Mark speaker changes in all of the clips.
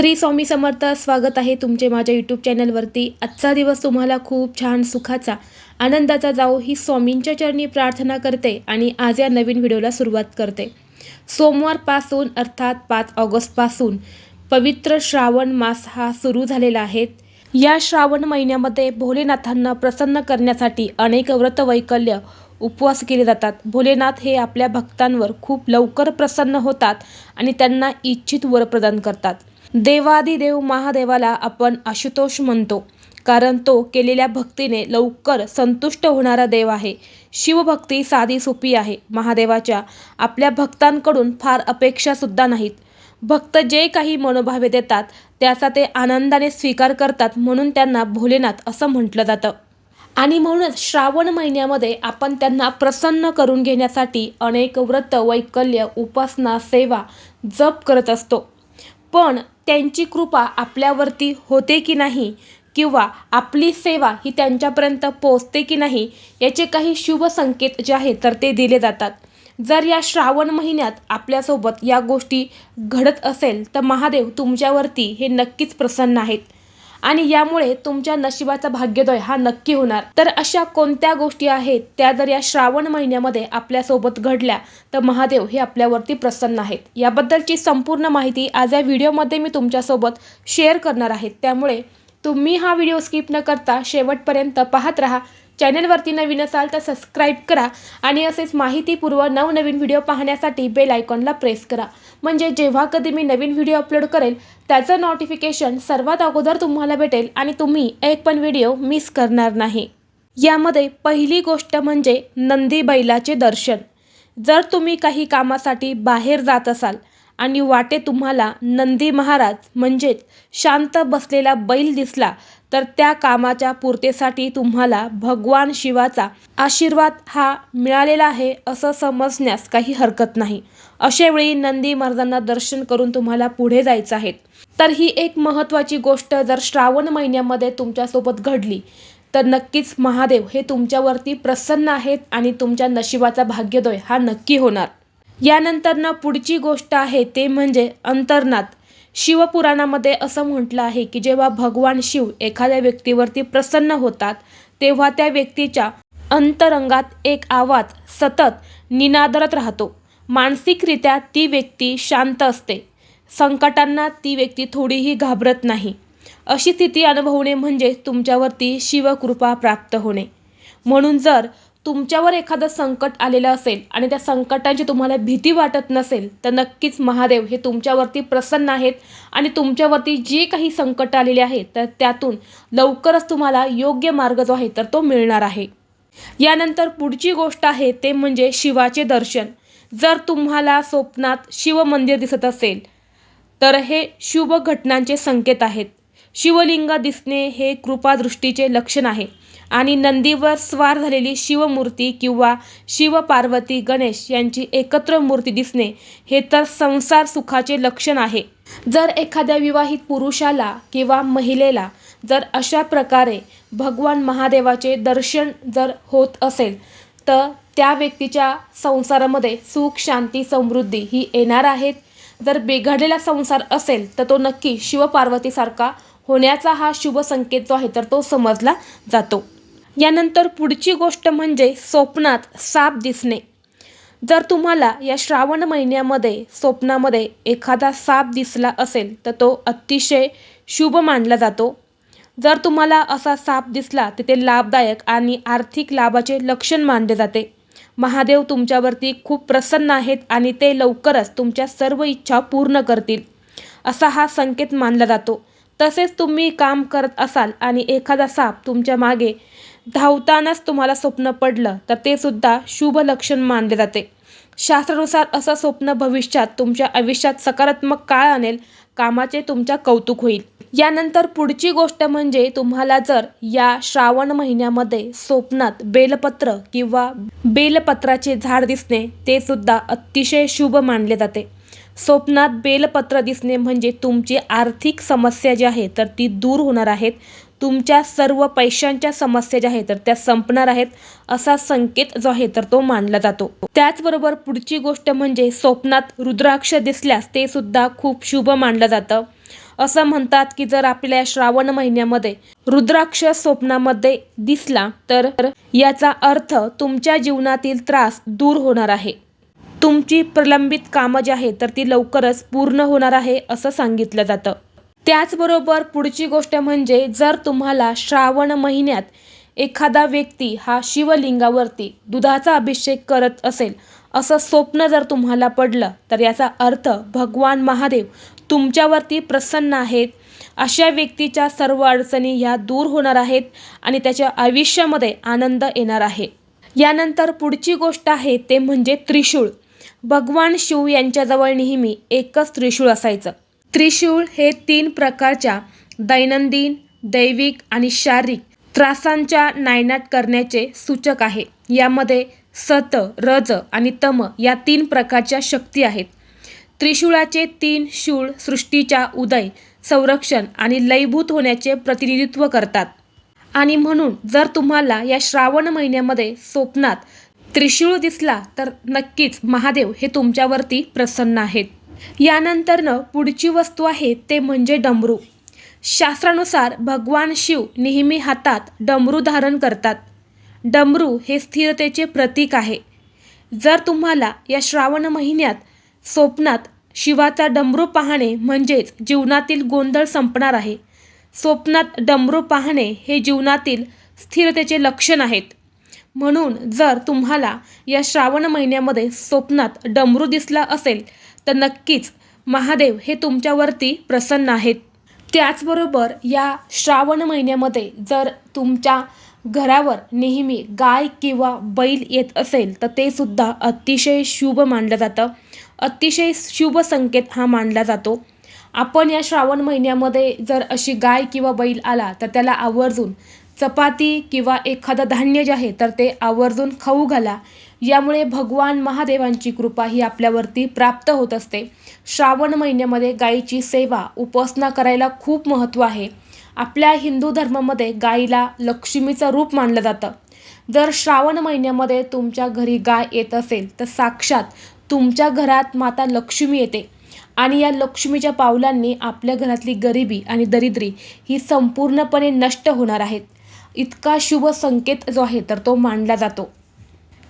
Speaker 1: श्री स्वामी समर्थ स्वागत आहे तुमचे माझ्या यूट्यूब चॅनलवरती आजचा दिवस तुम्हाला खूप छान सुखाचा आनंदाचा जाओ ही स्वामींच्या चरणी प्रार्थना करते आणि आज या नवीन व्हिडिओला सुरुवात करते. सोमवारपासून अर्थात पाच ऑगस्टपासून पवित्र श्रावण मास हा सुरू झालेला आहे. या श्रावण महिन्यामध्ये भोलेनाथांना प्रसन्न करण्यासाठी अनेक व्रत वैकल्य उपवास केले जातात. भोलेनाथ हे आपल्या भक्तांवर खूप लवकर प्रसन्न होतात आणि त्यांना इच्छित वर प्रदान करतात. देवादिदेव महादेवाला आपण आशुतोष म्हणतो. कारण तो केलेल्या भक्तीने लवकर संतुष्ट होणारा देव आहे. शिवभक्ती साधी सोपी आहे. महादेवाच्या आपल्या भक्तांकडून फार अपेक्षासुद्धा नाहीत. भक्त जे काही मनोभावे देतात त्याचा ते आनंदाने स्वीकार करतात म्हणून त्यांना भोलेनाथ असं म्हटलं जातं. आणि म्हणूनच श्रावण महिन्यामध्ये आपण त्यांना प्रसन्न करून घेण्यासाठी अनेक व्रत वैकल्य उपासना सेवा जप करत असतो. पण त्यांची कृपा आपल्यावरती होते की नाही? किंवा आपली सेवा ही त्यांच्यापर्यंत पोचते की नाही याचे काही शुभ संकेत जे आहेत तर ते दिले जातात. जर या श्रावण महिन्यात आपल्यासोबत या गोष्टी घडत असेल तर महादेव तुमच्यावरती हे नक्कीच प्रसन्न आहेत. आणि यामुळे तुमच्या नशिबाचा भाग्योदय हा नक्की होणार. तर अशा कोणत्या गोष्टी आहेत त्या जर या श्रावण महिन्यामध्ये आपल्यासोबत घडल्या तर महादेव हे आपल्यावरती प्रसन्न आहेत. याबद्दलची संपूर्ण माहिती आज या व्हिडिओमध्ये मी तुमच्यासोबत शेअर करणार आहे. त्यामुळे तुम्ही हा व्हिडिओ स्किप न करता शेवटपर्यंत पाहत राहा. चॅनलवरती नवीन असाल तर सबस्क्राईब करा आणि असेच माहितीपूर्व नवनवीन व्हिडिओ पाहण्यासाठी बेल आयकॉनला प्रेस करा. म्हणजे जेव्हा कधी मी नवीन व्हिडिओ अपलोड करेल त्याचं नोटिफिकेशन सर्वात अगोदर तुम्हाला भेटेल आणि तुम्ही एक पण व्हिडिओ मिस करणार नाही. यामध्ये पहिली गोष्ट म्हणजे नंदी बैलाचे दर्शन. जर तुम्ही काही कामासाठी बाहेर जात असाल आणि वाटे तुम्हाला नंदी महाराज म्हणजेच शांत बसलेला बैल दिसला तर त्या कामाच्या पूर्तीसाठी तुम्हाला भगवान शिवाचा आशीर्वाद हा मिळालेला आहे असं समजण्यास काही हरकत नाही. अशावेळी नंदी महाराजांना दर्शन करून तुम्हाला पुढे जायचं आहे. तर ही एक महत्त्वाची गोष्ट जर श्रावण महिन्यामध्ये तुमच्यासोबत घडली तर नक्कीच महादेव हे तुमच्यावरती प्रसन्न आहेत आणि तुमच्या नशिबाचा भाग्योदय हा नक्की होणार. यानंतरनं पुढची गोष्ट आहे ते म्हणजे अंतर्नाद शिवपुराणामध्ये असं म्हटलं आहे की जेव्हा भगवान शिव एखाद्या व्यक्तीवरती प्रसन्न होतात तेव्हा त्या व्यक्तीच्या अंतरंगात एक आवाज सतत निनादरत राहतो. मानसिकरित्या ती व्यक्ती शांत असते. संकटांना ती व्यक्ती थोडीही घाबरत नाही. अशी स्थिती अनुभवणे म्हणजे तुमच्यावरती शिवकृपा प्राप्त होणे. म्हणून जर तुमच्यावर एखादं संकट आलेलं असेल आणि त्या संकटांची तुम्हाला भीती वाटत नसेल तर नक्कीच महादेव हे तुमच्यावरती प्रसन्न आहेत आणि तुमच्यावरती जे काही संकट आलेले आहेत तर त्यातून लवकरच तुम्हाला योग्य मार्ग जो आहे तर तो मिळणार आहे. यानंतर पुढची गोष्ट आहे ते म्हणजे शिवाचे दर्शन. जर तुम्हाला स्वप्नात शिवमंदिर दिसत असेल तर हे शुभ घटनांचे संकेत आहेत. शिवलिंग दिसणे हे कृपादृष्टीचे लक्षण आहे. आणि नंदीवर स्वार झालेली शिवमूर्ती किंवा शिवपार्वती गणेश यांची एकत्र मूर्ती दिसणे हे तर संसार सुखाचे लक्षण आहे. जर एखाद्या विवाहित पुरुषाला किंवा महिलेला जर अशा प्रकारे भगवान महादेवाचे दर्शन जर होत असेल तर त्या व्यक्तीच्या संसारामध्ये सुख शांती समृद्धी ही येणार आहेत. जर बिघडलेला संसार असेल तर तो नक्की शिवपार्वतीसारखा होण्याचा हा शुभ संकेत जो आहे तर तो समजला जातो. यानंतर पुढची गोष्ट म्हणजे स्वप्नात साप दिसणे. जर तुम्हाला या श्रावण महिन्यामध्ये स्वप्नामध्ये एखादा साप दिसला असेल तर तो अतिशय शुभ मानला जातो. जर तुम्हाला असा साप दिसला तर ते लाभदायक आणि आर्थिक लाभाचे लक्षण मानले जाते. महादेव तुमच्यावरती खूप प्रसन्न आहेत आणि ते लवकरच तुमच्या सर्व इच्छा पूर्ण करतील असा हा संकेत मानला जातो. तसेच तुम्ही काम करत असाल आणि एखादा साप तुमच्या मागे धावतानाच तुम्हाला स्वप्न पडलं तर ते सुद्धा शुभ लक्षण मानले जाते. शास्त्रानुसार असं स्वप्न भविष्यात तुमच्या आयुष्यात सकारात्मक काळ आणेल कामाचे तुमच्या कौतुक होईल. यानंतर पुढची गोष्ट म्हणजे तुम्हाला जर या श्रावण महिन्यामध्ये स्वप्नात बेलपत्र किंवा बेलपत्राचे झाड दिसणे ते सुद्धा अतिशय शुभ मानले जाते. स्वप्नात बेलपत्र दिसणे म्हणजे तुमची आर्थिक समस्या जी आहे तर ती दूर होणार आहेत. तुमच्या सर्व पैशांच्या समस्या ज्या आहेत तर त्या संपणार आहेत असा संकेत जो आहे तर तो मानला जातो. त्याचबरोबर पुढची गोष्ट म्हणजे स्वप्नात रुद्राक्ष दिसल्यास ते सुद्धा खूप शुभ मानलं जातं. असं म्हणतात की जर आपल्या श्रावण महिन्यामध्ये रुद्राक्ष स्वप्नामध्ये दिसला तर याचा अर्थ तुमच्या जीवनातील त्रास दूर होणार आहे. तुमची प्रलंबित कामं जी आहेत तर ती लवकरच पूर्ण होणार आहे असं सांगितलं जातं. त्याचबरोबर पुढची गोष्ट म्हणजे जर तुम्हाला श्रावण महिन्यात एखादा व्यक्ती हा शिवलिंगावरती दुधाचा अभिषेक करत असेल असं स्वप्न जर तुम्हाला पडलं तर याचा अर्थ भगवान महादेव तुमच्यावरती प्रसन्न आहेत. अशा व्यक्तीच्या सर्व अडचणी ह्या दूर होणार आहेत आणि त्याच्या आयुष्यामध्ये आनंद येणार आहे. यानंतर पुढची गोष्ट आहे ते म्हणजे त्रिशूळ. भगवान शिव यांच्याजवळ नेहमी एकच त्रिशूळ असायचं. त्रिशूळ हे तीन प्रकारच्या दैनंदिन दैविक आणि शारीरिक त्रासांच्या नायनाट करण्याचे सूचक आहे. यामध्ये सत रज आणि तम या तीन प्रकारच्या शक्ती आहेत. त्रिशूळाचे तीन शूळ सृष्टीच्या उदय संरक्षण आणि लयभूत होण्याचे प्रतिनिधित्व करतात. आणि म्हणून जर तुम्हाला या श्रावण महिन्यामध्ये स्वप्नात त्रिशूळ दिसला तर नक्कीच महादेव हे तुमच्यावरती प्रसन्न आहेत. यानंतरनं पुढची वस्तू आहे ते म्हणजे डमरू. शास्त्रानुसार भगवान शिव नेहमी हातात डमरू धारण करतात. डमरू हे स्थिरतेचे प्रतीक आहे. जर तुम्हाला या श्रावण महिन्यात स्वप्नात शिवाचा डमरू पाहणे म्हणजेच जीवनातील गोंधळ संपणार आहे स्वप्नात डमरू पाहणे हे जीवनातील स्थिरतेचे लक्षण आहेत. म्हणून जर तुम्हाला या श्रावण महिन्यामध्ये स्वप्नात डमरू दिसला असेल तर नक्कीच महादेव हे तुमच्यावरती प्रसन्न आहेत. त्याचबरोबर या श्रावण महिन्यामध्ये जर तुमच्या घरावर नेहमी गाय किंवा बैल येत असेल तर ते सुद्धा अतिशय शुभ मानलं जातं. अतिशय शुभ संकेत हा मानला जातो. आपण या श्रावण महिन्यामध्ये जर अशी गाय किंवा बैल आला तर त्याला आवर्जून चपाती किंवा एखादं धान्य जे आहे तर ते आवर्जून खाऊ घाला. यामुळे भगवान महादेवांची कृपा ही आपल्यावरती प्राप्त होत असते. श्रावण महिन्यामध्ये गायीची सेवा उपासना करायला खूप महत्त्व आहे. आपल्या हिंदू धर्मामध्ये गायीला लक्ष्मीचं रूप मानलं जातं. जर श्रावण महिन्यामध्ये तुमच्या घरी गाय येत असेल तर साक्षात तुमच्या घरात माता लक्ष्मी येते. आणि या लक्ष्मीच्या पावलांनी आपल्या घरातली गरिबी आणि दरिद्री ही संपूर्णपणे नष्ट होणार आहेत. इतका शुभ संकेत जो आहे तर तो मानला जातो.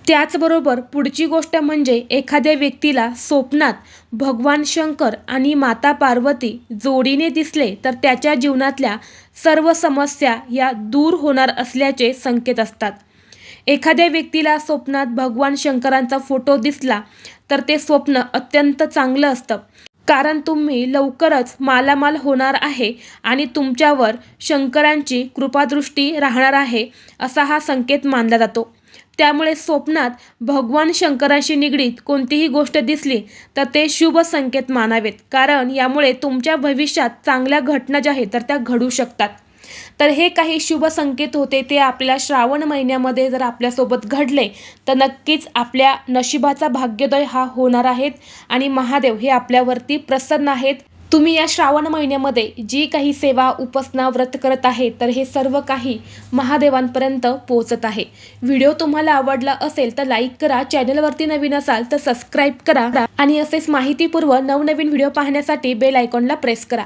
Speaker 1: त्याचबरोबर पुढची गोष्ट म्हणजे एखाद्या व्यक्तीला स्वप्नात भगवान शंकर आणि माता पार्वती जोडीने दिसले तर त्याच्या जीवनातल्या सर्व समस्या या दूर होणार असल्याचे संकेत असतात. एखाद्या व्यक्तीला स्वप्नात भगवान शंकरांचा फोटो दिसला तर ते स्वप्न अत्यंत चांगलं असतं. कारण तुम्ही लवकरच मालामाल होणार आहे आणि तुमच्यावर शंकरांची कृपादृष्टी राहणार आहे असा हा संकेत मानला जातो. त्यामुळे स्वप्नात भगवान शंकराशी निगडीत कोणतीही गोष्ट दिसली तर ते शुभ संकेत मानावेत. कारण यामुळे तुमच्या भविष्यात चांगल्या घटना ज्या आहेत तर त्या घडू शकतात. तर हे काही शुभ संकेत होते. ते आपल्या श्रावण महिन्यामध्ये जर आपल्यासोबत घडले तर नक्कीच आपल्या नशिबाचा भाग्योदय हा होणार आहेत आणि महादेव हे आपल्यावरती प्रसन्न आहेत. तुम्ही या श्रावण महिन्यामध्ये जी काही सेवा उपासना व्रत करत आहे तर हे सर्व काही महादेवांपर्यंत पोहोचत आहे. व्हिडिओ तुम्हाला आवडला असेल तर लाईक करा. चॅनलवरती नवीन असाल तर सबस्क्राईब करा. आणि असेच माहितीपूर्व नवनवीन व्हिडिओ पाहण्यासाठी बेल आयकॉनला प्रेस करा.